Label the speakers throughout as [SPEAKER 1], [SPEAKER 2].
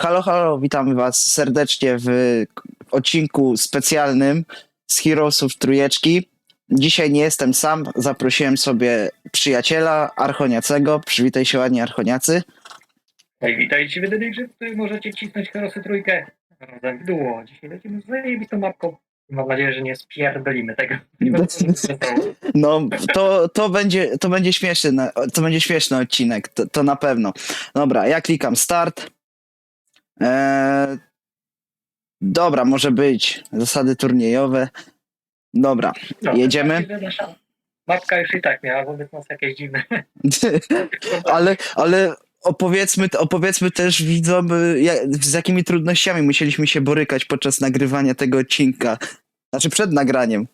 [SPEAKER 1] Halo, halo, witamy was serdecznie w odcinku specjalnym z Heroesów Trójeczki. Dzisiaj nie jestem sam, zaprosiłem sobie przyjaciela Archoniacego. Przywitaj się ładnie, Archoniacy.
[SPEAKER 2] Hej, witajcie w jedynej grze, w której możecie cisnąć Herosy trójkę razem w duo. Dzisiaj lecimy z zajebistą mapką. Mam nadzieję, że nie spierdolimy tego. Wesoło.
[SPEAKER 1] No, to, to, będzie, to, będzie śmieszny, to będzie śmieszny odcinek, to, to na pewno. Dobra, ja klikam start. Eee, dobra, może być. Zasady turniejowe. Dobra,
[SPEAKER 2] No,
[SPEAKER 1] Jedziemy?
[SPEAKER 2] Nasza mapka już i tak miała wobec nas jakieś dziwne.
[SPEAKER 1] ale, ale opowiedzmy, opowiedzmy też widzom, ja- z jakimi trudnościami musieliśmy się borykać podczas nagrywania tego odcinka. Znaczy przed nagraniem.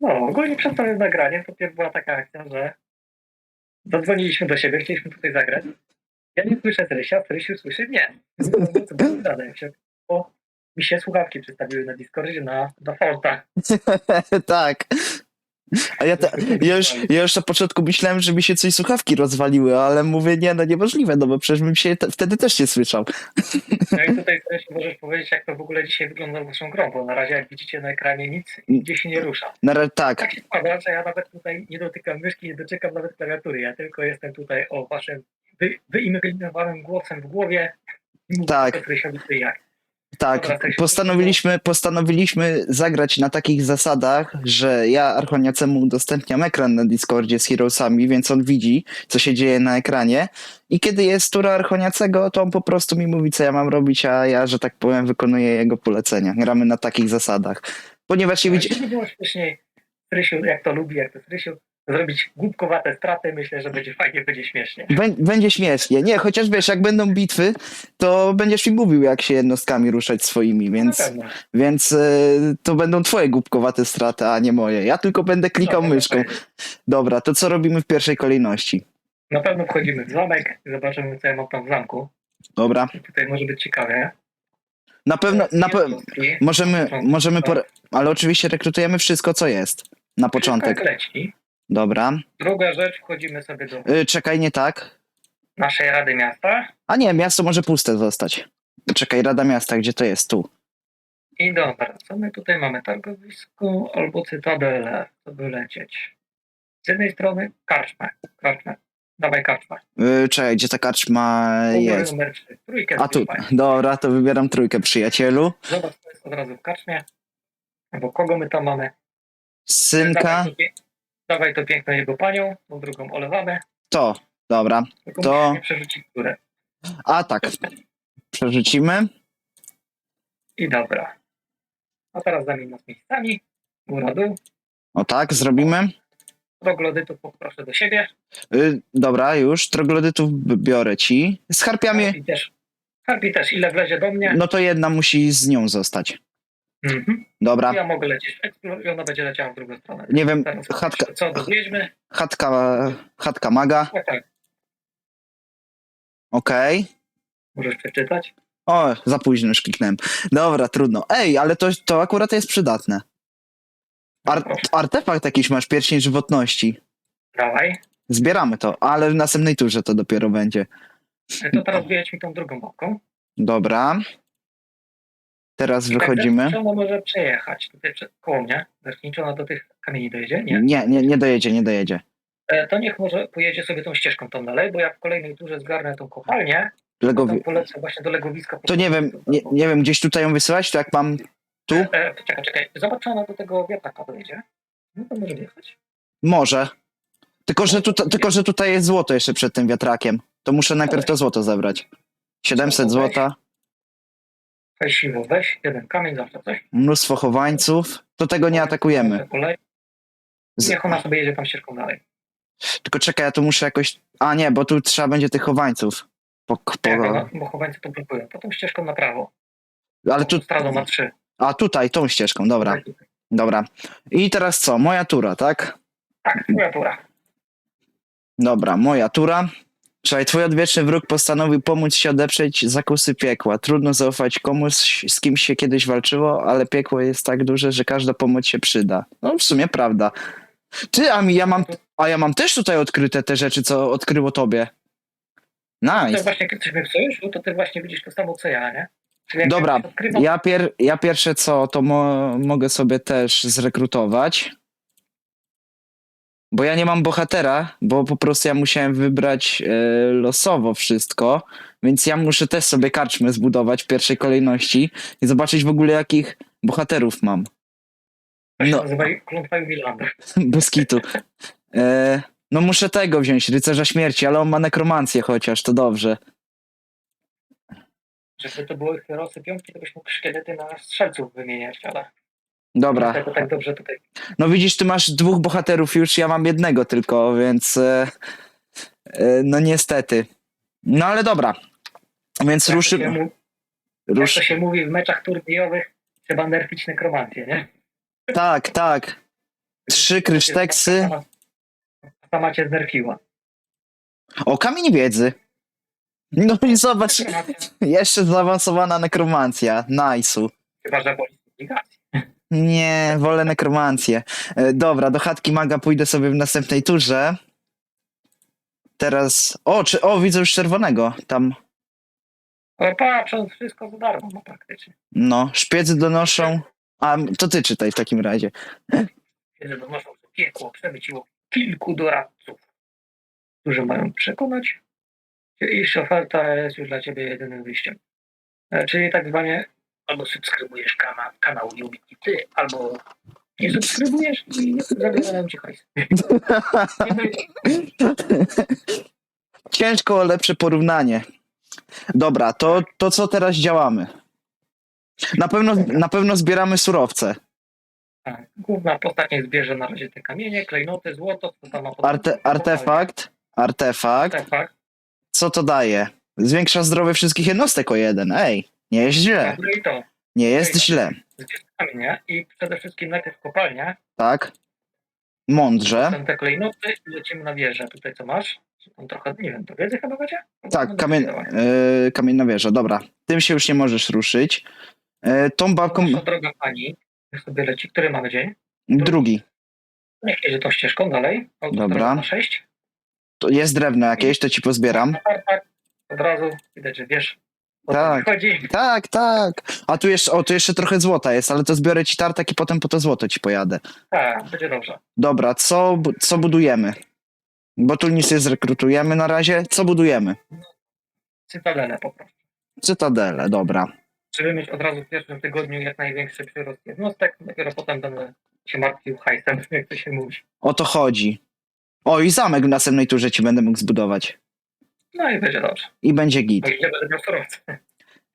[SPEAKER 2] No, ogólnie przed samym nagraniem to pierw była taka akcja, że zadzwoniliśmy do siebie, chcieliśmy tutaj zagrać. Ja nie słyszę Rysia, Rysiu słyszy mnie. Było jak się- Bo mi się słuchawki przedstawiły na Discordzie na defaulta.
[SPEAKER 1] tak. A ja, te, ja, już, ja już na początku myślałem, że mi się coś słuchawki rozwaliły, ale mówię, nie, no niemożliwe, no bo przecież bym się te, wtedy też nie słyszał.
[SPEAKER 2] No i tutaj Rysiu możesz powiedzieć, jak to w ogóle dzisiaj wygląda z naszą grą, bo na razie jak widzicie na ekranie nic gdzie się nie rusza.
[SPEAKER 1] Na, tak,
[SPEAKER 2] Tak się składa, że ja nawet tutaj nie dotykam myszki, nie dotykam nawet klawiatury. Ja tylko jestem tutaj o waszym wy, wyimaginowanym głosem w głowie. I
[SPEAKER 1] Tak.
[SPEAKER 2] ty jak.
[SPEAKER 1] tak.
[SPEAKER 2] Się-
[SPEAKER 1] Postanowiliśmy, postanowiliśmy zagrać na takich zasadach, że ja Archoniacemu udostępniam ekran na Discordzie z Heroesami, więc on widzi, co się dzieje na ekranie. I kiedy jest tura Archoniacego, to on po prostu mi mówi, co ja mam robić, a ja, że tak powiem, wykonuję jego polecenia. Gramy na takich zasadach. Ponieważ nie widzi...
[SPEAKER 2] Było Rysiu, jak to lubi, jak to jest Rysiu, zrobić głupkowate straty, myślę, że będzie fajnie, będzie śmiesznie.
[SPEAKER 1] Bę- Będzie śmiesznie. Nie, chociaż wiesz, jak będą bitwy, to będziesz mi mówił, jak się jednostkami ruszać swoimi, więc, więc e, to będą twoje głupkowate straty, a nie moje. Ja tylko będę klikał
[SPEAKER 2] No,
[SPEAKER 1] myszką. Dobra, to co robimy w pierwszej kolejności?
[SPEAKER 2] Na pewno wchodzimy w zamek i zobaczymy, co ja mam tam w zamku.
[SPEAKER 1] Dobra.
[SPEAKER 2] Tutaj może być ciekawe.
[SPEAKER 1] Na pewno, na pe- możemy, możemy, por- ale oczywiście rekrutujemy wszystko, co jest. Na początek.
[SPEAKER 2] Tak leci.
[SPEAKER 1] Dobra.
[SPEAKER 2] Druga rzecz, wchodzimy sobie do
[SPEAKER 1] Y, czekaj, nie tak.
[SPEAKER 2] naszej Rady Miasta.
[SPEAKER 1] A nie, miasto może puste zostać. Czekaj, Rada Miasta, gdzie to jest? Tu.
[SPEAKER 2] I dobra, co my tutaj mamy? Targowisko albo cytadelę, to by lecieć. Z jednej strony karczmę, karczmę. Dawaj karczmę.
[SPEAKER 1] Y, czekaj, gdzie ta karczma
[SPEAKER 2] Numer
[SPEAKER 1] jest?
[SPEAKER 2] numer 3. Trójkę
[SPEAKER 1] A tu, dobra, to wybieram trójkę, przyjacielu.
[SPEAKER 2] Zobacz, co jest od razu w karczmie. Albo kogo my tam mamy.
[SPEAKER 1] Synka,
[SPEAKER 2] Dawaj to, dawaj to piękną jego panią, tą drugą olewamy.
[SPEAKER 1] to, dobra.
[SPEAKER 2] Tylko
[SPEAKER 1] To-
[SPEAKER 2] musimy przerzucić górę.
[SPEAKER 1] A tak, przerzucimy.
[SPEAKER 2] I dobra. A teraz zamień nas miejscami. Góra, dół.
[SPEAKER 1] O tak, zrobimy.
[SPEAKER 2] Troglodytów poproszę do siebie.
[SPEAKER 1] Y, dobra, już, troglodytów biorę ci. Z harpiami,
[SPEAKER 2] Harpy też. Harpy też, ile wlezie do mnie.
[SPEAKER 1] no to jedna musi z nią zostać.
[SPEAKER 2] Mhm.
[SPEAKER 1] Dobra,
[SPEAKER 2] Ja mogę lecieć w i ona będzie leciała w drugą stronę.
[SPEAKER 1] nie wiem,
[SPEAKER 2] Teraz
[SPEAKER 1] chatka,
[SPEAKER 2] Co, do wiedźmy?
[SPEAKER 1] chatka, chatka maga,
[SPEAKER 2] Tak, tak.
[SPEAKER 1] okej.
[SPEAKER 2] Możesz przeczytać.
[SPEAKER 1] O, za późno już kliknąłem. Dobra, trudno. Ej, ale to, to akurat jest przydatne. Ar artefakt jakiś masz, pierścień żywotności.
[SPEAKER 2] Dawaj.
[SPEAKER 1] Zbieramy to, ale w następnej turze to dopiero będzie.
[SPEAKER 2] To teraz wyjedź mi tą drugą boką.
[SPEAKER 1] Dobra. Teraz wychodzimy.
[SPEAKER 2] ona może przejechać tutaj przed, koło mnie. Zerknij, czy ona do tych kamieni dojedzie. Nie.
[SPEAKER 1] Nie, nie, nie dojedzie, nie dojedzie.
[SPEAKER 2] E, to niech może pojedzie sobie tą ścieżką tam dalej, bo jak w kolejnej turze zgarnę tą kopalnię, to
[SPEAKER 1] Legowi...
[SPEAKER 2] tam polecę właśnie do legowiska.
[SPEAKER 1] To nie wiem, nie, nie wiem, gdzieś tutaj ją wysyłać, to jak mam tu?
[SPEAKER 2] E, czekaj, czekaj. Zobacz, czy ona do tego wiatraka dojedzie. No to może wjechać.
[SPEAKER 1] Może. Tylko że, tuta, tylko, że tutaj jest złoto jeszcze przed tym wiatrakiem. To muszę najpierw to złoto zebrać. 700 złota,
[SPEAKER 2] Hej, siwo, weź jeden kamień, zawsze coś.
[SPEAKER 1] mnóstwo chowańców. To tego nie atakujemy.
[SPEAKER 2] Kolej.
[SPEAKER 1] Z-
[SPEAKER 2] Niech ona sobie jedzie tam ścieżką dalej.
[SPEAKER 1] Tylko czekaj, ja tu muszę jakoś... A nie, bo tu trzeba będzie tych chowańców. Po, po...
[SPEAKER 2] no, bo chowańcy to blokują. Potem ścieżką na prawo.
[SPEAKER 1] Ale tu...
[SPEAKER 2] Stradą ma trzy.
[SPEAKER 1] A tutaj, tą ścieżką, dobra, dobra. I teraz co? Moja tura, tak?
[SPEAKER 2] Tak, twoja tura.
[SPEAKER 1] Dobra, moja tura. Czekaj, twój odwieczny wróg postanowił pomóc ci odeprzeć zakusy piekła. Trudno zaufać komuś, z kim się kiedyś walczyło, ale piekło jest tak duże, że każda pomoc się przyda. No w sumie prawda. Ty, a mi, ja mam, a ja mam też tutaj odkryte te rzeczy, co odkryło tobie.
[SPEAKER 2] To
[SPEAKER 1] Nice.
[SPEAKER 2] właśnie, kiedy jesteśmy w sojuszu, to ty właśnie widzisz to samo co ja, nie? Czyli jak
[SPEAKER 1] Dobra,
[SPEAKER 2] ja odkrywam,
[SPEAKER 1] ja, pier, ja pierwsze co, to mo, mogę sobie też zrekrutować. Bo ja nie mam bohatera, bo po prostu ja musiałem wybrać e, losowo wszystko, więc ja muszę też sobie karczmę zbudować w pierwszej kolejności i zobaczyć w ogóle jakich bohaterów mam. no.
[SPEAKER 2] Jubilander.
[SPEAKER 1] Bez kitu. E, no muszę tego wziąć, rycerza śmierci, ale on ma nekromancję chociaż, to dobrze.
[SPEAKER 2] Żeby to były herosy piątki, to byś mógł szkielety na strzelców wymieniać, ale
[SPEAKER 1] Dobra.
[SPEAKER 2] tego tak dobrze tutaj.
[SPEAKER 1] No widzisz, ty masz dwóch bohaterów już, ja mam jednego tylko, więc e, e, no niestety. No ale dobra. Więc
[SPEAKER 2] Jak to,
[SPEAKER 1] ruszy,
[SPEAKER 2] mu- jak to się mówi w meczach turniejowych, trzeba nerfić nekromancję, nie?
[SPEAKER 1] tak, tak. Trzy kryszteksy.
[SPEAKER 2] Sama, sama cię znerfiła.
[SPEAKER 1] O, kamień wiedzy. No i zobacz, jeszcze zaawansowana nekromancja. Nice'u.
[SPEAKER 2] Chyba, że obligacji.
[SPEAKER 1] Nie, wolę nekromancję. E, Dobra, do chatki maga pójdę sobie w następnej turze. Teraz. O, czy, o, widzę już czerwonego. Tam.
[SPEAKER 2] Ale patrz, on wszystko za darmo ma praktycznie.
[SPEAKER 1] No, szpiecy donoszą. A to ty czytaj w takim razie.
[SPEAKER 2] Kiedy donoszą, że piekło przemyciło kilku doradców, którzy mają przekonać, iż oferta jest już dla ciebie jedynym wyjściem. E, Czyli tak zwanie albo subskrybujesz kanał, kanał Ubiki ty, albo nie subskrybujesz i zabierają ci hajs.
[SPEAKER 1] Ciężko lepsze porównanie. Dobra, to, to co teraz działamy? Na pewno, na pewno zbieramy surowce.
[SPEAKER 2] Tak. Główna postać niech zbierze na razie te kamienie, klejnoty, złoto, co tam ma
[SPEAKER 1] Arte, artefakt. Artefakt.
[SPEAKER 2] Artefakt.
[SPEAKER 1] Co to daje? Zwiększa zdrowie wszystkich jednostek o jeden. Ej, nie jest źle.
[SPEAKER 2] No i.
[SPEAKER 1] Nie jest źle.
[SPEAKER 2] Zbierz kamienie i przede wszystkim najpierw kopalnia,
[SPEAKER 1] Tak? Mądrze.
[SPEAKER 2] potem te klejnoty i lecimy na wieżę. Tutaj co masz? Tam trochę, nie wiem, to wiedzy chyba będzie?
[SPEAKER 1] Tak,
[SPEAKER 2] No,
[SPEAKER 1] kamien, yy, kamienna wieża, dobra. Tym się już nie możesz ruszyć. Yy, tą babką.
[SPEAKER 2] Nasza droga pani, niech sobie leci. Który mamy dzień?
[SPEAKER 1] Drugi.
[SPEAKER 2] Niech jedzie tą ścieżką dalej. Autostrada
[SPEAKER 1] Dobra.
[SPEAKER 2] Na 6.
[SPEAKER 1] To jest drewno jakieś, to ci pozbieram.
[SPEAKER 2] Na tartak. Od razu widać, że wiesz.
[SPEAKER 1] Tak.
[SPEAKER 2] Chodzi.
[SPEAKER 1] Tak, tak. A tu jeszcze, o, tu jeszcze trochę złota jest, ale to zbiorę ci tartak i potem po to złoto ci pojadę.
[SPEAKER 2] Tak, będzie dobrze.
[SPEAKER 1] Dobra, co, bu- co budujemy? Bo tu nic nie zrekrutujemy na razie. Co budujemy?
[SPEAKER 2] Cytadelę po prostu.
[SPEAKER 1] Cytadele, dobra.
[SPEAKER 2] Żeby mieć od razu w pierwszym tygodniu jak największy przyrost jednostek, dopiero potem będę się martwił hajsem, jak to się mówi.
[SPEAKER 1] O to chodzi. O, i zamek w następnej turze ci będę mógł zbudować.
[SPEAKER 2] No i będzie dobrze.
[SPEAKER 1] I będzie git.
[SPEAKER 2] Ile będę.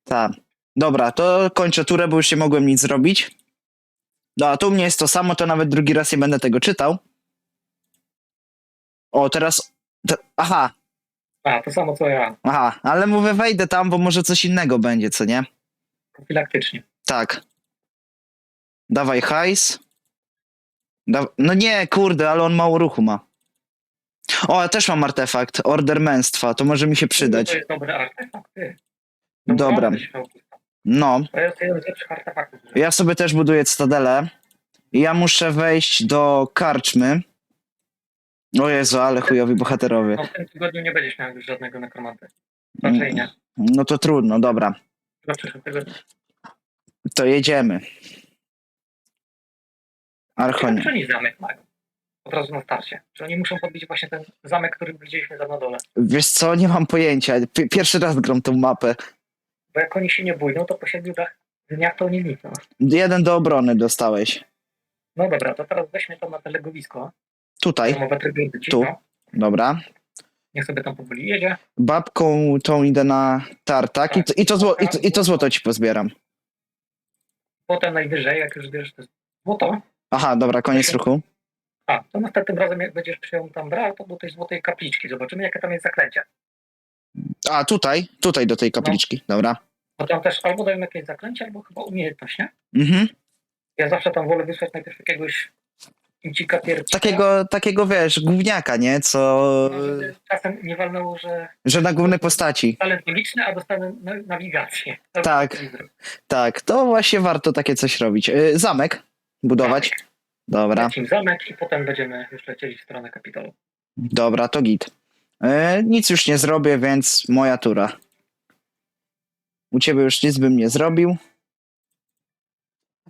[SPEAKER 1] Tak. Dobra, to kończę turę, bo już nie mogłem nic zrobić. No, a tu u mnie jest to samo, to nawet drugi raz nie będę tego czytał. O, teraz... Te, aha,
[SPEAKER 2] A, to samo co ja.
[SPEAKER 1] aha, ale mówię wejdę tam, bo może coś innego będzie, co nie?
[SPEAKER 2] Profilaktycznie.
[SPEAKER 1] Tak. Dawaj hajs. Da... No nie, kurde, ale on mało ruchu ma. O, ja też mam artefakt, order męstwa, to może mi się
[SPEAKER 2] To
[SPEAKER 1] przydać.
[SPEAKER 2] jest dobry artefakt, ty.
[SPEAKER 1] Dobra.
[SPEAKER 2] Naprawdę się nauczył.
[SPEAKER 1] No,
[SPEAKER 2] To jest jeden z lepszych artefaktów.
[SPEAKER 1] ja sobie też buduję cytadelę. Ja muszę wejść do karczmy. O Jezu, ale chujowi bohaterowie.
[SPEAKER 2] No, w tym tygodniu nie będziesz miał już żadnego nekromanty. Raczej nie.
[SPEAKER 1] No to trudno, dobra. To jedziemy. Archonie.
[SPEAKER 2] Zamek mają? Od razu na starcie. Czy oni muszą podbić właśnie ten zamek, który widzieliśmy tam na dole?
[SPEAKER 1] Wiesz co, nie mam pojęcia. Pi- Pierwszy raz gram tą mapę.
[SPEAKER 2] Bo jak oni się nie bójną, to po siedmiu dach- dniach to oni znikną.
[SPEAKER 1] Jeden do obrony dostałeś.
[SPEAKER 2] No dobra, to teraz weźmy to na telegowisko.
[SPEAKER 1] Tutaj,
[SPEAKER 2] Domowe tryby
[SPEAKER 1] Tu. dobra.
[SPEAKER 2] Niech sobie tam powoli jedzie.
[SPEAKER 1] Babką tą idę na tartak i to, i to, zło, i to, i to złoto ci pozbieram.
[SPEAKER 2] Potem najwyżej, jak już bierzesz to złoto,
[SPEAKER 1] Aha, dobra, koniec ruchu.
[SPEAKER 2] A, to następnym razem jak będziesz przyjął tam brał, to do tej złotej kapliczki. Zobaczymy, jakie tam jest zaklęcie.
[SPEAKER 1] A, tutaj, tutaj do tej kapliczki, dobra.
[SPEAKER 2] Bo tam też albo dają jakieś zaklęcie, albo chyba umiejętność, nie?
[SPEAKER 1] Mhm.
[SPEAKER 2] Ja zawsze tam wolę wysłać najpierw jakiegoś incika pierwszego.
[SPEAKER 1] Takiego, takiego, wiesz, gówniaka, nie? Co,
[SPEAKER 2] No, czasem nie walnęło, że
[SPEAKER 1] że na głównej postaci.
[SPEAKER 2] talent logiczny, a dostanę na- nawigację.
[SPEAKER 1] Tak. Tak, to właśnie warto takie coś robić. Y, Zamek budować. Dobra,
[SPEAKER 2] zamek i potem będziemy już lecieli w stronę Kapitolu.
[SPEAKER 1] dobra, to git. E, nic już nie zrobię, więc moja tura. U ciebie już nic bym nie zrobił.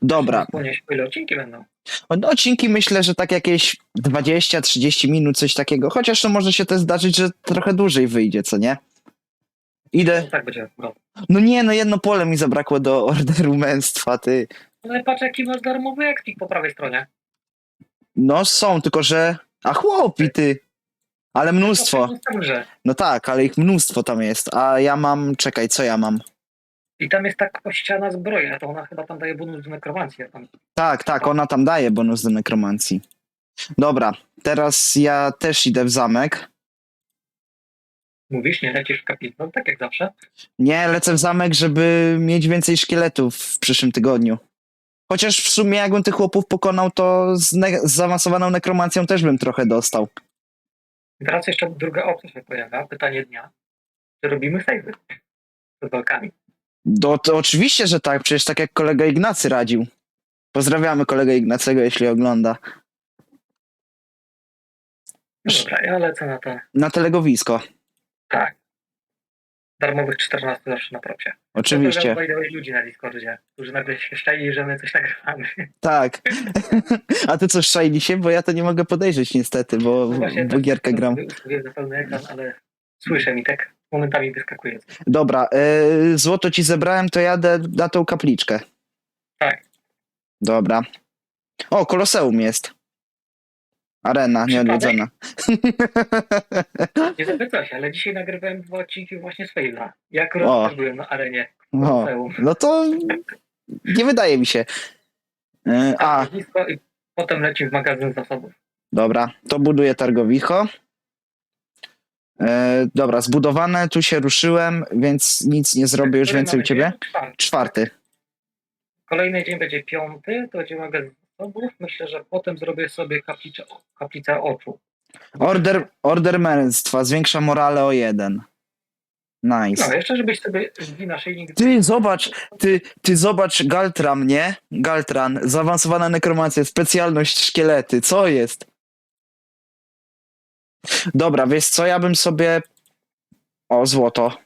[SPEAKER 1] Dobra.
[SPEAKER 2] Ile odcinki będą.
[SPEAKER 1] No, Odcinki myślę, że tak jakieś 20-30 minut, coś takiego. Chociaż to może się też zdarzyć, że trochę dłużej wyjdzie, co nie? Idę.
[SPEAKER 2] Tak będzie akurat.
[SPEAKER 1] No nie, no jedno pole mi zabrakło do orderu męstwa, ty.
[SPEAKER 2] Ale patrz jaki masz darmowy ekspik po prawej stronie.
[SPEAKER 1] No są, tylko że. A chłopi, ty. Ale mnóstwo.
[SPEAKER 2] Dobrze.
[SPEAKER 1] No tak, ale ich mnóstwo tam jest. A ja mam. Czekaj, co ja mam?
[SPEAKER 2] I tam jest ta kościana zbroja, to ona chyba tam daje bonus do nekromancji. Tam.
[SPEAKER 1] Tak, tak, ona tam daje bonus do nekromancji. Dobra, teraz ja też idę w zamek.
[SPEAKER 2] Mówisz, nie lecisz w kapitał, tak jak zawsze.
[SPEAKER 1] Nie, lecę w zamek, żeby mieć więcej szkieletów w przyszłym tygodniu. Chociaż w sumie jakbym tych chłopów pokonał, to z, ne- z zaawansowaną nekromancją też bym trochę dostał.
[SPEAKER 2] I teraz jeszcze druga opcja się pojawia, pytanie dnia. Czy robimy sejwy z walkami?
[SPEAKER 1] No to oczywiście, że tak, przecież tak jak kolega Ignacy radził. Pozdrawiamy kolegę Ignacego, jeśli ogląda.
[SPEAKER 2] No dobra, ja lecę na to.
[SPEAKER 1] Na telegowisko,
[SPEAKER 2] Tak. Darmowych 14 zawsze na propsie.
[SPEAKER 1] oczywiście.
[SPEAKER 2] Pozdrawiam ludzi na Discordzie, którzy nagle się szczęli, że my coś nagrywamy.
[SPEAKER 1] Tak. A ty co, szczajli się? Bo ja to nie mogę podejrzeć niestety, bo
[SPEAKER 2] No właśnie
[SPEAKER 1] w gierkę gram.
[SPEAKER 2] Ustawiłem na pełny ekran, ale słyszę mi tak momentami wyskakuje.
[SPEAKER 1] Dobra, y, złoto ci zebrałem, to jadę na tą kapliczkę.
[SPEAKER 2] Tak.
[SPEAKER 1] Dobra. O, koloseum jest. Arena nieodwiedzona.
[SPEAKER 2] Nie żeby coś, ale dzisiaj nagrywałem dwa odcinki właśnie z Faila. Ja akurat
[SPEAKER 1] O.
[SPEAKER 2] też byłem na arenie.
[SPEAKER 1] O,
[SPEAKER 2] Muzeum.
[SPEAKER 1] no to nie wydaje mi się. A,
[SPEAKER 2] Tak, blisko i potem leci w magazyn zasobów.
[SPEAKER 1] dobra, to buduję targowicho. E, dobra, zbudowane, tu się ruszyłem, więc nic nie zrobię już
[SPEAKER 2] Który
[SPEAKER 1] więcej u
[SPEAKER 2] mamy
[SPEAKER 1] ciebie.
[SPEAKER 2] dzień? Czwarty. Kolejny dzień będzie piąty, to będzie magazyn zasobów. Myślę, że potem zrobię sobie kaplicę, kaplicę oczu.
[SPEAKER 1] Order, order męstwa, zwiększa morale o jeden. Nice.
[SPEAKER 2] No, jeszcze żebyś sobie drzwi naszyjnik...
[SPEAKER 1] Ty zobacz, ty, ty zobacz Galtran, nie? Galtran, zaawansowana nekromancja, specjalność szkielety, co jest? Dobra, wiesz co, ja bym sobie... O, złoto.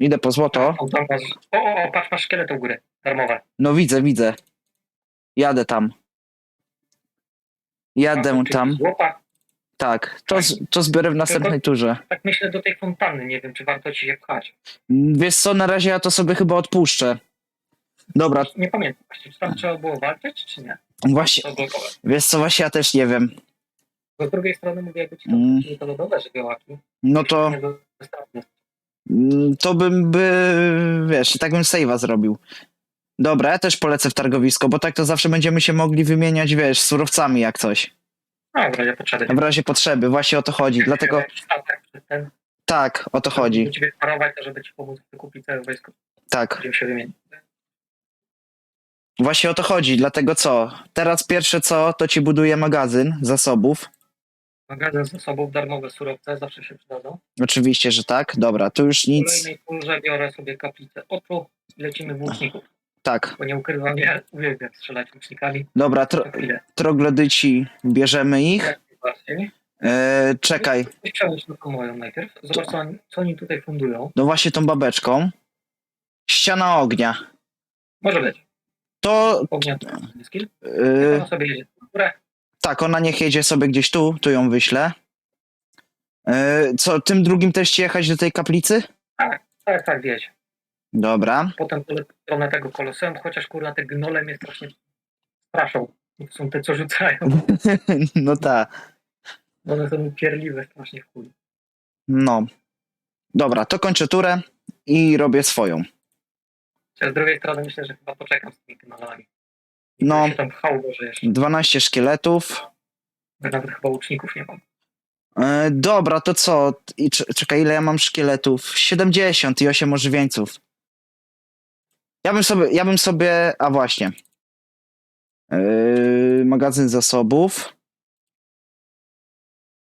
[SPEAKER 1] Idę po złoto.
[SPEAKER 2] O, masz... o, o, o, patrz, masz szkielety u góry. Darmowe.
[SPEAKER 1] No widzę, widzę. Jadę tam. Jadę tam,
[SPEAKER 2] Złopa.
[SPEAKER 1] tak. To, z- to zbiorę w następnej turze.
[SPEAKER 2] Tak myślę do tej fontanny, nie wiem, czy warto ci się pchać.
[SPEAKER 1] Wiesz co, na razie ja to sobie chyba odpuszczę. Dobra,
[SPEAKER 2] Nie pamiętam właśnie, czy tam trzeba było walczyć, czy nie.
[SPEAKER 1] właśnie,
[SPEAKER 2] To blokować.
[SPEAKER 1] wiesz co, właśnie ja też nie wiem.
[SPEAKER 2] Bo z drugiej strony mówię, jakby ci to
[SPEAKER 1] Mm.
[SPEAKER 2] mm. to lodowe żywiołaki.
[SPEAKER 1] No to... Mm, To bym by, wiesz, i tak bym save'a zrobił. Dobra, ja też polecę w targowisko, bo tak to zawsze będziemy się mogli wymieniać, wiesz, surowcami jak coś.
[SPEAKER 2] A, w razie potrzeby.
[SPEAKER 1] W razie potrzeby, właśnie o to chodzi. Dlatego
[SPEAKER 2] ten,
[SPEAKER 1] tak, o to chodzi.
[SPEAKER 2] Ciebie parować, to żeby ci pomóc wykupić całe wojsko.
[SPEAKER 1] Tak,
[SPEAKER 2] Będziemy się wymienić.
[SPEAKER 1] właśnie o to chodzi. Dlatego co? Teraz pierwsze co, to ci buduję magazyn zasobów.
[SPEAKER 2] Magazyn zasobów, darmowe surowce zawsze się przydadzą.
[SPEAKER 1] Oczywiście, że tak. Dobra, tu już
[SPEAKER 2] W
[SPEAKER 1] nic.
[SPEAKER 2] kolejnej turze biorę sobie kaplicę oczu lecimy w łuczników.
[SPEAKER 1] Tak,
[SPEAKER 2] Bo nie ukrywam, ja uwielbiam strzelać łucznikami.
[SPEAKER 1] dobra, tro,
[SPEAKER 2] chwilę.
[SPEAKER 1] troglodyci, bierzemy ich. E, czekaj,
[SPEAKER 2] na tą moją najpierw. Zobacz, co oni, co oni tutaj fundują.
[SPEAKER 1] no właśnie tą babeczką. Ściana ognia.
[SPEAKER 2] Może być.
[SPEAKER 1] To
[SPEAKER 2] Ognia skill.
[SPEAKER 1] e,
[SPEAKER 2] Ona sobie jedzie w górę.
[SPEAKER 1] Tak, ona niech jedzie sobie gdzieś tu, tu ją wyślę. E, Co, tym drugim też ci jechać do tej kaplicy?
[SPEAKER 2] Tak, tak, wieź.
[SPEAKER 1] Dobra.
[SPEAKER 2] Potem stronę tego koloseum, chociaż kurwa te gnole mnie strasznie straszą. Są te, co rzucają.
[SPEAKER 1] No tak.
[SPEAKER 2] One są pierliwe strasznie w chuj.
[SPEAKER 1] No. Dobra, to kończę turę i robię swoją.
[SPEAKER 2] Z drugiej strony myślę, że chyba poczekam z tymi gnolami.
[SPEAKER 1] No.
[SPEAKER 2] Tam jeszcze.
[SPEAKER 1] 12 szkieletów.
[SPEAKER 2] Ja nawet chyba łuczników nie mam.
[SPEAKER 1] E, dobra, to co? I cz- czekaj, ile ja mam szkieletów? 70 i 8 ożywieńców. Ja bym sobie, ja bym sobie, a właśnie. E, magazyn zasobów.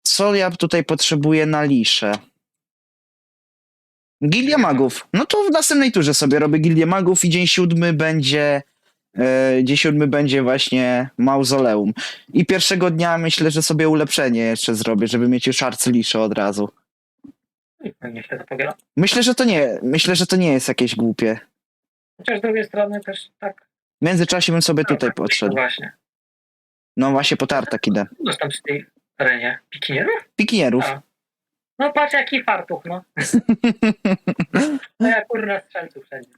[SPEAKER 1] Co ja tutaj potrzebuję na liszę? Gildia magów. No to w następnej turze sobie robię Gildię magów i dzień siódmy będzie e, dzień siódmy będzie właśnie mauzoleum. I pierwszego dnia myślę, że sobie ulepszenie jeszcze zrobię, żeby mieć już arcylisze od razu. Myślę, że to nie, myślę, że to nie jest jakieś głupie.
[SPEAKER 2] Chociaż z drugiej strony też tak...
[SPEAKER 1] W międzyczasie bym sobie tutaj
[SPEAKER 2] tak,
[SPEAKER 1] podszedł.
[SPEAKER 2] Właśnie.
[SPEAKER 1] No właśnie po tartak idę.
[SPEAKER 2] Masz tam przy tej arenie pikinierów?
[SPEAKER 1] Pikinierów.
[SPEAKER 2] A. No patrz jaki fartuch, no. No ja kurna strzelców wszędzie.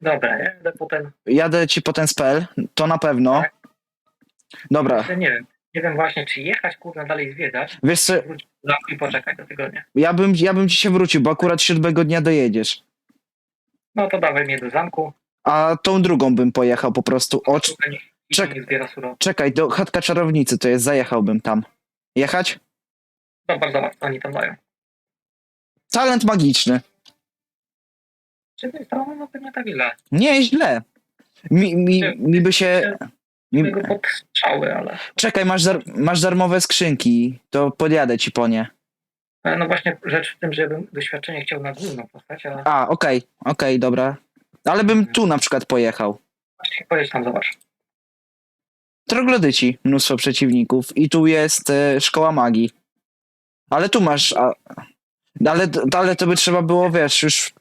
[SPEAKER 2] Dobra, ja idę potem...
[SPEAKER 1] Jadę ci po ten spell, to na pewno.
[SPEAKER 2] Tak.
[SPEAKER 1] Dobra,
[SPEAKER 2] nie wiem. Nie wiem właśnie, czy jechać kurna dalej zwiedzać,
[SPEAKER 1] wiesz co,
[SPEAKER 2] wrócić do zamku i poczekać do tygodnia.
[SPEAKER 1] ja bym, ja bym ci się wrócił, bo akurat siódmego dnia dojedziesz.
[SPEAKER 2] No to dawaj mnie do zamku.
[SPEAKER 1] A tą drugą bym pojechał po prostu. O, cz- czek-
[SPEAKER 2] nie zbiera surowo.
[SPEAKER 1] czekaj, do chatka czarownicy to jest, zajechałbym tam. Jechać?
[SPEAKER 2] Zobacz, zobacz, co oni tam dają.
[SPEAKER 1] Talent magiczny.
[SPEAKER 2] Z jednej strony, no pewnie tak źle.
[SPEAKER 1] Nie, źle. Mi, mi, mi by się... Mi,
[SPEAKER 2] Tego pod strzały, ale...
[SPEAKER 1] czekaj, masz, dar, masz darmowe skrzynki, to podjadę ci po nie.
[SPEAKER 2] No właśnie, rzecz w tym, żebym doświadczenie chciał na główną postać, ale
[SPEAKER 1] A, okej, okej, dobra. Ale bym tu na przykład pojechał.
[SPEAKER 2] właśnie pojedź tam, zobacz.
[SPEAKER 1] Troglodyci, mnóstwo przeciwników. I tu jest e, szkoła magii. Ale tu masz. A, ale, ale to by trzeba było, wiesz, już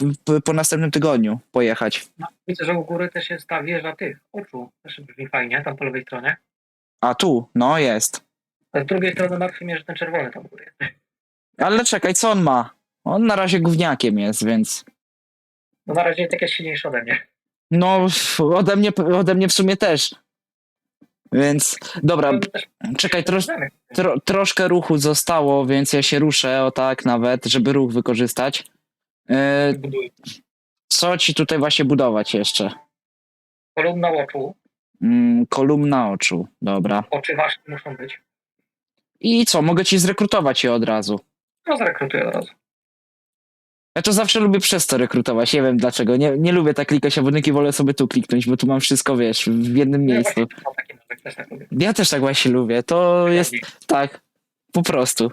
[SPEAKER 1] po następnym tygodniu pojechać.
[SPEAKER 2] No, widzę, że u góry też jest ta wieża tych oczu. Też brzmi fajnie, tam po lewej stronie.
[SPEAKER 1] A tu, no jest.
[SPEAKER 2] A z drugiej strony martwi mnie, że ten czerwony tam u góry jest.
[SPEAKER 1] Ale czekaj, co on ma? On na razie gówniakiem jest, więc.
[SPEAKER 2] No na razie jest silniejszy ode mnie.
[SPEAKER 1] No, ode mnie, ode mnie w sumie też. Więc, dobra,
[SPEAKER 2] też
[SPEAKER 1] czekaj, trosz,
[SPEAKER 2] problemy.
[SPEAKER 1] tro, troszkę ruchu zostało, więc ja się ruszę, o tak nawet, żeby ruch wykorzystać.
[SPEAKER 2] Buduj.
[SPEAKER 1] co ci tutaj właśnie budować jeszcze?
[SPEAKER 2] Kolumna oczu.
[SPEAKER 1] Mm, kolumna oczu, dobra.
[SPEAKER 2] Oczy ważkie muszą być.
[SPEAKER 1] I co, mogę ci zrekrutować je od razu.
[SPEAKER 2] No zrekrutuję od razu.
[SPEAKER 1] Ja to zawsze lubię przez to rekrutować, nie wiem dlaczego. Nie, nie lubię tak klikać budynki, wolę sobie tu kliknąć, bo tu mam wszystko, wiesz, w jednym miejscu.
[SPEAKER 2] tak lubię.
[SPEAKER 1] Ja też tak właśnie lubię, to jest tak, po prostu.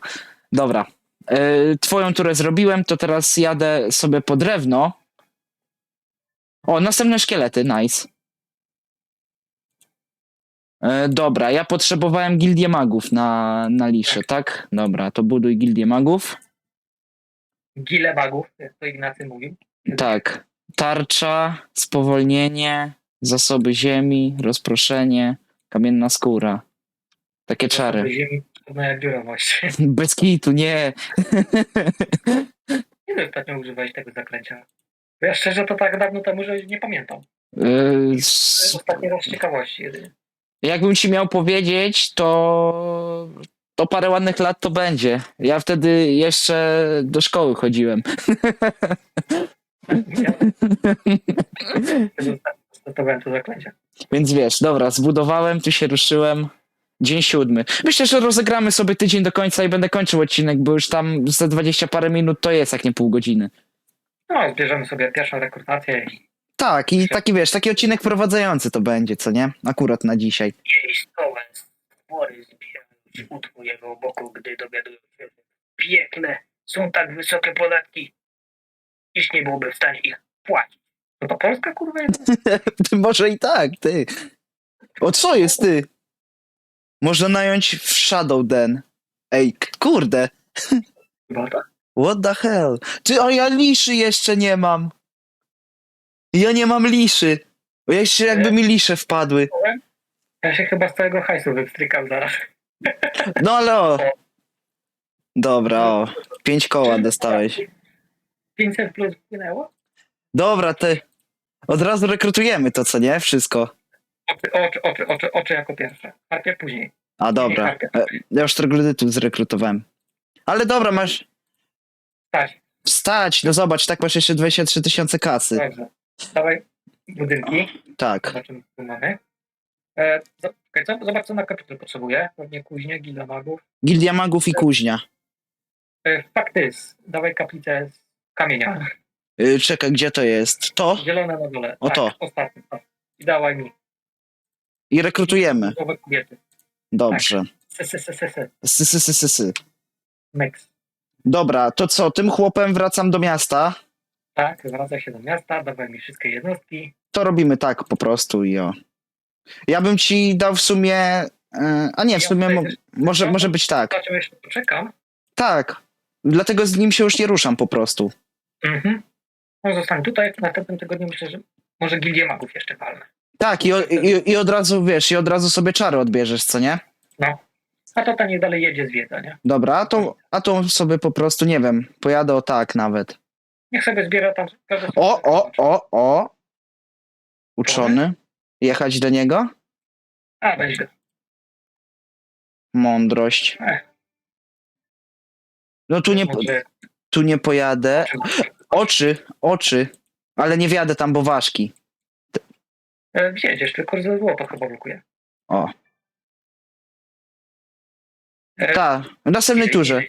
[SPEAKER 1] Dobra. E, twoją turę zrobiłem, to teraz jadę sobie po drewno. O, następne szkielety, nice. E, dobra, ja potrzebowałem gildię magów na, na liszę, tak? Dobra, to buduj gildię magów.
[SPEAKER 2] Gile bagów, jak to Ignacy mówił.
[SPEAKER 1] Tak. Tarcza, spowolnienie, zasoby ziemi, rozproszenie, kamienna skóra. Takie czary.
[SPEAKER 2] Ziemi, trudno jak dziurawość.
[SPEAKER 1] Bez kitu, nie.
[SPEAKER 2] Kiedy ostatnio używałeś tego zaklęcia? Bo ja szczerze to tak dawno temu, że nie pamiętam.
[SPEAKER 1] Yy, s-
[SPEAKER 2] Ostatni raz z ciekawości jedynie.
[SPEAKER 1] Jakbym ci miał powiedzieć, to, to parę ładnych lat to będzie. Ja wtedy jeszcze do szkoły chodziłem.
[SPEAKER 2] Ja Kiedy ostatnio stosowałem to zaklęcie.
[SPEAKER 1] Więc wiesz, dobra, zbudowałem, tu się ruszyłem. Dzień siódmy. Myślę, że rozegramy sobie tydzień do końca i będę kończył odcinek, bo już tam za 20 parę minut to jest, jak nie pół godziny.
[SPEAKER 2] No, zbierzemy sobie pierwszą rekrutację i
[SPEAKER 1] Tak, i taki wiesz, taki odcinek wprowadzający to będzie, co nie? Akurat na dzisiaj.
[SPEAKER 2] jej spory zbierają ut mojego boku, gdy dowiadują się, że piekle są tak wysokie podatki, iż nie byłoby w stanie ich płacić. No to Polska kurwa jest?
[SPEAKER 1] Ty może i tak, ty. O co jest ty? Można nająć w Shadow Den. Ej, kurde.
[SPEAKER 2] Chyba tak.
[SPEAKER 1] What the hell? Ty, a ja liszy jeszcze nie mam. Ja nie mam liszy. Bo jeszcze jakby mi lisze wpadły.
[SPEAKER 2] Ja się chyba z całego hajsu wypstrykam zaraz.
[SPEAKER 1] No ale o. Dobra, o. Pięć koła dostałeś.
[SPEAKER 2] 500 plus wpłynęło?
[SPEAKER 1] Dobra, ty. Od razu rekrutujemy to, co nie? Wszystko.
[SPEAKER 2] Oczy, oczy, oczy, oczy, oczy jako pierwsze. Harpie później.
[SPEAKER 1] A dobra. E, Ja już troglodytów zrekrutowałem. Ale dobra, masz.
[SPEAKER 2] Stać.
[SPEAKER 1] Wstać, no zobacz, tak masz jeszcze 23 tysiące kasy.
[SPEAKER 2] Dobrze. Dawaj budynki.
[SPEAKER 1] Tak.
[SPEAKER 2] Zobaczymy, co tu mamy. E, zobacz, co na kapitol potrzebuje. Pewnie kuźnia, gilda magów.
[SPEAKER 1] Gildia magów i kuźnia.
[SPEAKER 2] E, fakt jest, dawaj kaplicę z kamienia.
[SPEAKER 1] Yy, czekaj, gdzie to jest? To?
[SPEAKER 2] Zielone na dole.
[SPEAKER 1] O to.
[SPEAKER 2] Tak, ostatnie. tak. I dawaj mi.
[SPEAKER 1] I rekrutujemy.
[SPEAKER 2] Kobiety.
[SPEAKER 1] Dobrze.
[SPEAKER 2] Se.
[SPEAKER 1] Sy, sy, sy, sy, sy.
[SPEAKER 2] Meks.
[SPEAKER 1] Dobra, to co? Tym chłopem wracam do miasta.
[SPEAKER 2] Tak, wraca się do miasta, dawaj mi wszystkie jednostki.
[SPEAKER 1] To robimy tak po prostu i o. Ja bym ci dał w sumie E, a nie, w
[SPEAKER 2] Ja
[SPEAKER 1] sumie mo-
[SPEAKER 2] tutaj-
[SPEAKER 1] może, może być tak.
[SPEAKER 2] Na czym jeszcze poczekam.
[SPEAKER 1] Tak. Dlatego z nim się już nie ruszam po prostu.
[SPEAKER 2] Mhm. On zostanie tutaj. W następnym tygodniu myślę, że może Gildię Magów jeszcze palnę.
[SPEAKER 1] Tak, i, o, i, i od razu wiesz, i od razu sobie czary odbierzesz, co nie?
[SPEAKER 2] No. A to ta niech dalej jedzie z wiedza, nie?
[SPEAKER 1] Dobra, a to, a to sobie po prostu, nie wiem, pojadę o tak nawet.
[SPEAKER 2] Niech sobie zbiera tam...
[SPEAKER 1] O, o, o, o. Uczony. Jechać do niego?
[SPEAKER 2] A, weź go.
[SPEAKER 1] Mądrość.
[SPEAKER 2] Ech.
[SPEAKER 1] No tu nie, po- tu nie pojadę. Oczy, oczy. Ale nie wjadę tam, bo ważki.
[SPEAKER 2] E, tylko ze złoto chyba blokuje.
[SPEAKER 1] O.
[SPEAKER 2] E,
[SPEAKER 1] Tak, w następnej
[SPEAKER 2] niżej,
[SPEAKER 1] turze.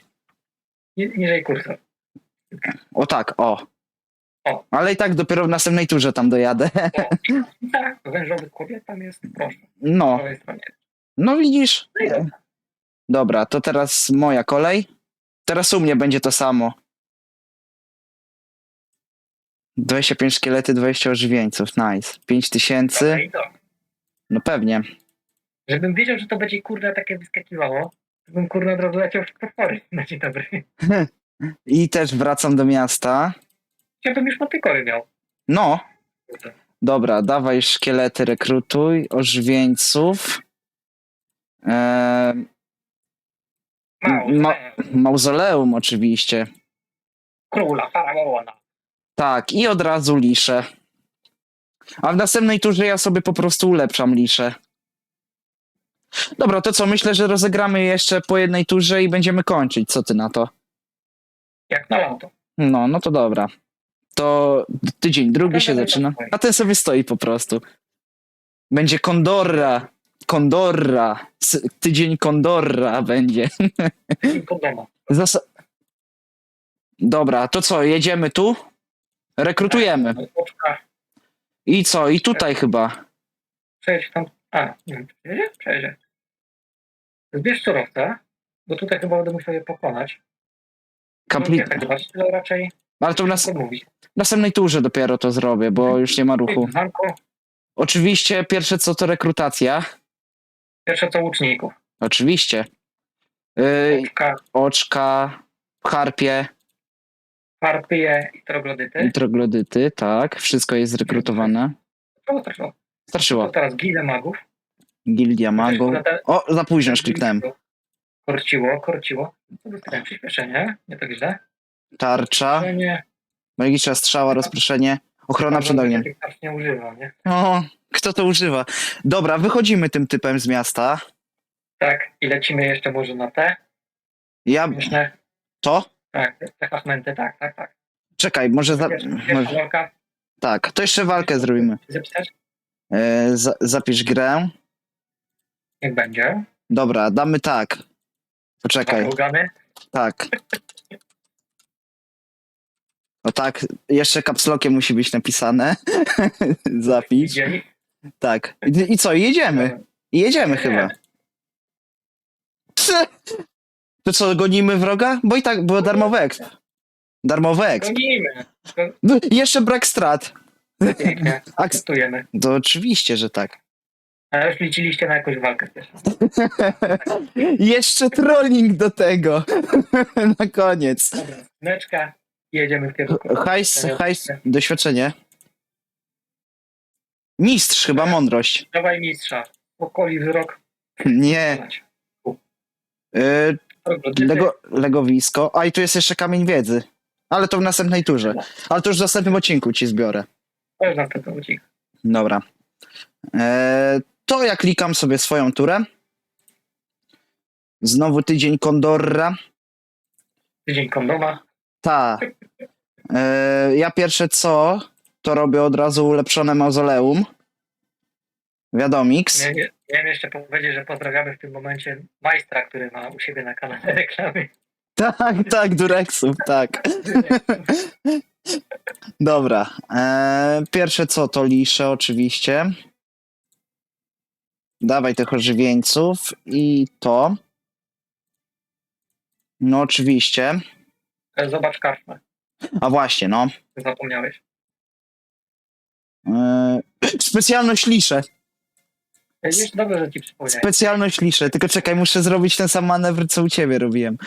[SPEAKER 2] Niżej, niżej kursor.
[SPEAKER 1] O tak, o.
[SPEAKER 2] O.
[SPEAKER 1] Ale i tak dopiero w następnej turze tam dojadę.
[SPEAKER 2] O, i tak, wężowy kobiet tam jest, proszę.
[SPEAKER 1] No,
[SPEAKER 2] stronie.
[SPEAKER 1] no widzisz.
[SPEAKER 2] No i dobra.
[SPEAKER 1] Dobra, to teraz moja kolej. Teraz u mnie będzie to samo. 25 szkielety, 20 ożywieńców, nice. 5000,
[SPEAKER 2] Dobra, i to.
[SPEAKER 1] no pewnie.
[SPEAKER 2] Żebym wiedział, że to będzie kurde takie wyskakiwało, to bym kurde od razu leciał w potwory na dzień dobry.
[SPEAKER 1] I też wracam do miasta.
[SPEAKER 2] Ja bym już motykory miał.
[SPEAKER 1] No, dobra, dawaj szkielety, rekrutuj, ożywieńców. Eee,
[SPEAKER 2] Mało,
[SPEAKER 1] Ma- mauzoleum oczywiście.
[SPEAKER 2] króla, faraona.
[SPEAKER 1] Tak, i od razu liszę. A w następnej turze ja sobie po prostu ulepszam liszę. Dobra, to co? Myślę, że rozegramy jeszcze po jednej turze i będziemy kończyć. Co ty na to?
[SPEAKER 2] Jak na lato.
[SPEAKER 1] No, no to dobra. To tydzień drugi się zaczyna. A ten sobie stoi po prostu. Będzie Kondorra. Kondorra. Tydzień Kondorra będzie. Zas- Dobra, to co? Jedziemy tu? Rekrutujemy.
[SPEAKER 2] Poczka,
[SPEAKER 1] I co? I tutaj chyba.
[SPEAKER 2] Przejdź tam. A, nie wiem? Przejedzie. Zbierz surowce, bo tutaj chyba będę musiał je pokonać.
[SPEAKER 1] Kapli...
[SPEAKER 2] Nie, tak zobaczyć, ale raczej
[SPEAKER 1] Ale to w nas...
[SPEAKER 2] odmówić.
[SPEAKER 1] w następnej turze dopiero to zrobię, bo już nie ma ruchu. Oczywiście pierwsze co to rekrutacja.
[SPEAKER 2] pierwsze co łuczników.
[SPEAKER 1] Oczywiście. Yy,
[SPEAKER 2] Oczka,
[SPEAKER 1] oczka, harpie,
[SPEAKER 2] harpie i troglodyty.
[SPEAKER 1] i troglodyty, tak. Wszystko jest zrekrutowane.
[SPEAKER 2] To. To
[SPEAKER 1] Starczyło.
[SPEAKER 2] teraz gilę magów.
[SPEAKER 1] Gildia magów.
[SPEAKER 2] Też te-
[SPEAKER 1] O, za późno już kliknąłem.
[SPEAKER 2] Korciło, korciło. To dostałem przyspieszenie, nie tak źle.
[SPEAKER 1] Tarcza,
[SPEAKER 2] Przyspieszenie.
[SPEAKER 1] magiczna strzała, rozproszenie, ochrona przed ogniem.
[SPEAKER 2] Tarcz nie używam, nie?
[SPEAKER 1] O, kto to używa? Dobra, wychodzimy tym typem z miasta.
[SPEAKER 2] Tak, i lecimy jeszcze może na te.
[SPEAKER 1] Ja...
[SPEAKER 2] Śmieszne.
[SPEAKER 1] To?
[SPEAKER 2] Tak, te fragmenty, tak, tak, tak.
[SPEAKER 1] Czekaj, może... Za...
[SPEAKER 2] Pierwsza, pierwsza
[SPEAKER 1] może...
[SPEAKER 2] walka.
[SPEAKER 1] Tak, to jeszcze walkę zrobimy.
[SPEAKER 2] Zapisać?
[SPEAKER 1] E, za, zapisz grę.
[SPEAKER 2] Niech będzie.
[SPEAKER 1] Dobra, damy tak. Poczekaj, tak. O tak, jeszcze kapslokiem musi być napisane. Zapisz.
[SPEAKER 2] Widzieli?
[SPEAKER 1] Tak. I, I co, jedziemy. Jedziemy
[SPEAKER 2] Nie.
[SPEAKER 1] chyba. To co, gonimy wroga? Bo i tak było darmowy exp. Darmowy exp.
[SPEAKER 2] Gonimy.
[SPEAKER 1] No, jeszcze brak strat.
[SPEAKER 2] Akceptujemy.
[SPEAKER 1] to oczywiście, że tak.
[SPEAKER 2] A już liczyliście na jakąś walkę też.
[SPEAKER 1] jeszcze trolling do tego. Na koniec.
[SPEAKER 2] Dobra. Jedziemy w kierunku.
[SPEAKER 1] Hajs, hajs, doświadczenie. Mistrz, chyba mądrość.
[SPEAKER 2] Dawaj mistrza. Pokoli wzrok.
[SPEAKER 1] Nie. Yy, Lego, legowisko. A i tu jest jeszcze kamień wiedzy. Ale to w następnej turze. Ale to już w następnym odcinku ci zbiorę.
[SPEAKER 2] To jest następny odcinek.
[SPEAKER 1] Dobra. Eee, to ja klikam sobie swoją turę. Znowu tydzień Kondorra.
[SPEAKER 2] Tydzień kondoma.
[SPEAKER 1] Ta. Eee, ja pierwsze co, to robię od razu ulepszone mauzoleum. Wiadomiks.
[SPEAKER 2] Nie, nie, miałem jeszcze powiedzieć, że pozdrawiamy w tym momencie majstra, który ma u siebie na kanale reklamy.
[SPEAKER 1] Tak, tak, Durexów, tak. Dobra. Eee, pierwsze co, to lisze oczywiście. Dawaj tych ożywieńców i to. No oczywiście.
[SPEAKER 2] E, Zobacz kartę.
[SPEAKER 1] A właśnie, no.
[SPEAKER 2] Zapomniałeś.
[SPEAKER 1] Eee, specjalność lisze.
[SPEAKER 2] Już dobrze, że ci przypomniałem.
[SPEAKER 1] Specjalność liszę, tylko czekaj, muszę zrobić ten sam manewr, co u ciebie robiłem.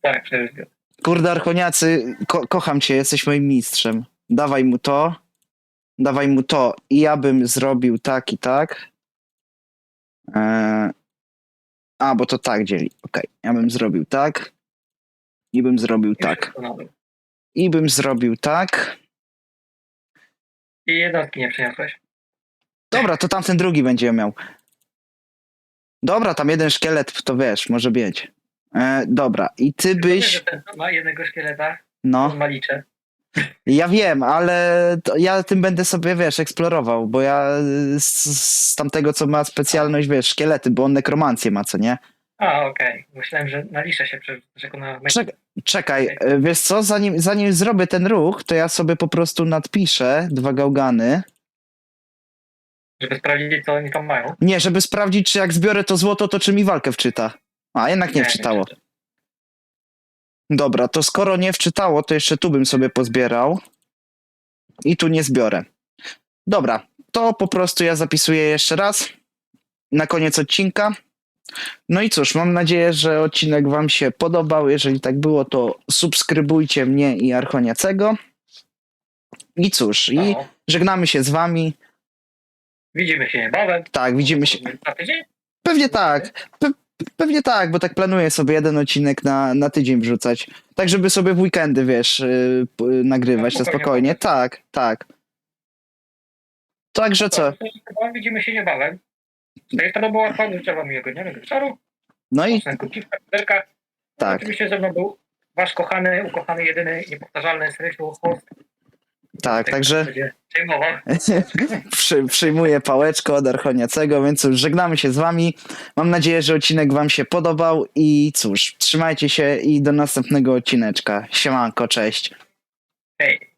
[SPEAKER 2] Tak, przecież.
[SPEAKER 1] Kurde, Archoniacy, ko kocham cię, jesteś moim mistrzem. Dawaj mu to, dawaj mu to. I ja bym zrobił tak i tak. Eee... A, bo to tak dzieli. Okej, ja bym zrobił tak. I bym zrobił tak. I bym zrobił tak.
[SPEAKER 2] I jednostki nie przyniosłeś.
[SPEAKER 1] Dobra, to tamten drugi będzie miał. Dobra, tam jeden szkielet, to wiesz, może być. E, dobra, i ty
[SPEAKER 2] Wiesz,
[SPEAKER 1] byś.
[SPEAKER 2] że ten ma jednego szkieleta,
[SPEAKER 1] No,
[SPEAKER 2] on ma liczę.
[SPEAKER 1] ja wiem, ale to ja tym będę sobie, wiesz, eksplorował, bo ja y, z, z tamtego, co ma specjalność, wiesz, szkielety, bo on nekromancję ma, co nie?
[SPEAKER 2] A, okej. Myślałem, że na liczę się na
[SPEAKER 1] Czek- czekaj, e, wiesz co, zanim, zanim zrobię ten ruch, to ja sobie po prostu nadpiszę dwa gałgany.
[SPEAKER 2] żeby sprawdzić, co oni tam mają.
[SPEAKER 1] Nie, żeby sprawdzić, czy jak zbiorę to złoto, to czy mi walkę wczyta. A, jednak nie wczytało.
[SPEAKER 2] czyta.
[SPEAKER 1] Dobra, to skoro nie wczytało, to jeszcze tu bym sobie pozbierał. I tu nie zbiorę. Dobra, to po prostu ja zapisuję jeszcze raz. Na koniec odcinka. No i cóż, mam nadzieję, że odcinek Wam się podobał. Jeżeli tak było, to subskrybujcie mnie i Archoniacego. I cóż, i
[SPEAKER 2] No.
[SPEAKER 1] żegnamy się z Wami.
[SPEAKER 2] Widzimy się niebawem.
[SPEAKER 1] Tak, widzimy się.
[SPEAKER 2] Za tydzień?
[SPEAKER 1] Pewnie tak. Pe pewnie tak, bo tak planuję sobie jeden odcinek na, na tydzień wrzucać. Tak, żeby sobie w weekendy, wiesz, yy, nagrywać,
[SPEAKER 2] No,
[SPEAKER 1] to
[SPEAKER 2] spokojnie.
[SPEAKER 1] Tak, tak. Także co?
[SPEAKER 2] Widzimy się niebawem. Z tej strony była życzę wam miłego dnia, miłego wieczoru.
[SPEAKER 1] No i
[SPEAKER 2] kiwka, kuderka.
[SPEAKER 1] tak,
[SPEAKER 2] Oczywiście ze mną był wasz kochany, ukochany, jedyny, niepowtarzalny Srysiu host.
[SPEAKER 1] tak, także przy, przyjmuję pałeczkę od Archoniacego, więc cóż, żegnamy się z wami. Mam nadzieję, że odcinek wam się podobał i cóż, trzymajcie się i do następnego odcineczka. Siemanko, cześć.
[SPEAKER 2] Hej.